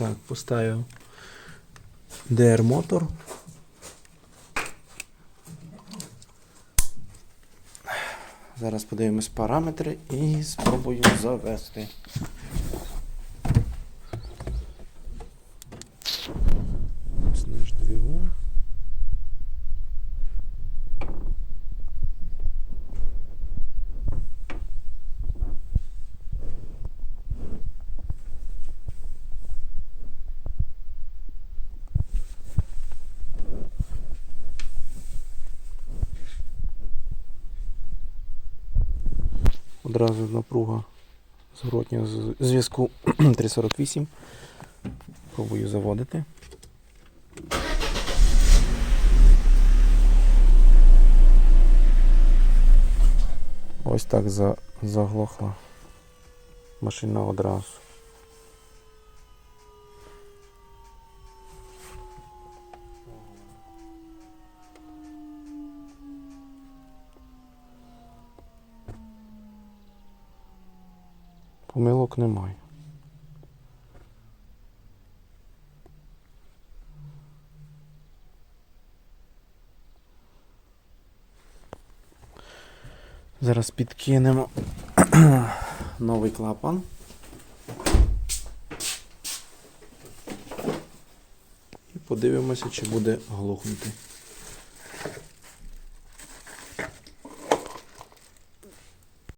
Так, поставив DR мотор. Зараз подивимось параметри і спробую завести. Одразу напруга зворотнього зв'язку 348. Пробую заводити. Ось так заглохла машина одразу. Помилок немає. Зараз підкинемо новий клапан. І подивимося, чи буде глохнути.